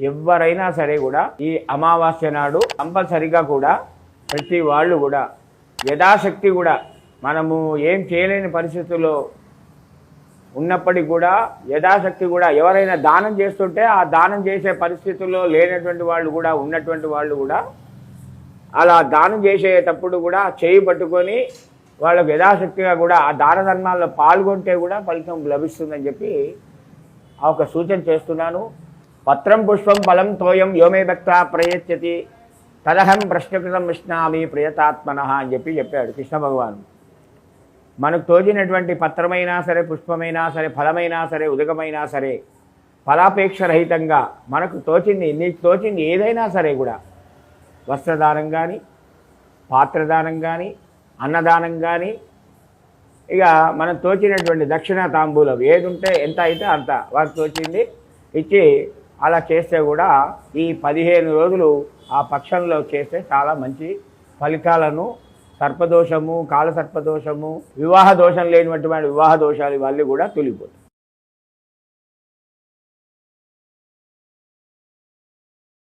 ఎవరైనా సరే కూడా ఈ అమావాస్య నాడు కంపల్సరిగా కూడా ప్రతి వాళ్ళు కూడా యథాశక్తి కూడా మనము ఏం చేయలేని పరిస్థితుల్లో ఉన్నప్పటికీ కూడా యథాశక్తి కూడా ఎవరైనా దానం చేస్తుంటే ఆ దానం చేసే పరిస్థితుల్లో లేనటువంటి వాళ్ళు కూడా ఉన్నటువంటి వాళ్ళు కూడా అలా దానం చేసేటప్పుడు కూడా చేయి పట్టుకొని వాళ్ళకు యథాశక్తిగా కూడా ఆ దాన ధర్మాల్లో పాల్గొంటే కూడా ఫలితం లభిస్తుందని చెప్పి ఆ ఒక సూచన చేస్తున్నాను. పత్రం పుష్పం ఫలం తోయం యోమే భక్త ప్రయచ్చతి. తదహం ప్రశ్నకృతం విష్ణామి ప్రియతాత్మన అని చెప్పి చెప్పాడు కృష్ణ భగవాను. మనకు తోచినటువంటి పత్రమైనా సరే పుష్పమైనా సరే ఫలమైనా సరే ఉదకమైనా సరే ఫలాపేక్ష రహితంగా మనకు తోచింది నీకు తోచింది ఏదైనా సరే కూడా వస్త్రదానం కానీ పాత్రదానం కానీ అన్నదానం కానీ ఇక మనం తోచినటువంటి దక్షిణ తాంబూలం ఏది ఉంటే ఎంత అయితే అంత వారికి తోచింది ఇచ్చి అలా చేస్తే కూడా ఈ పదిహేను రోజులు ఆ పక్షంలో చేస్తే చాలా మంచి ఫలితాలను. సర్పదోషము కాల సర్పదోషము వివాహ దోషం లేనటువంటి వివాహ దోషాలు ఇవన్నీ కూడా తొలిపోతాయి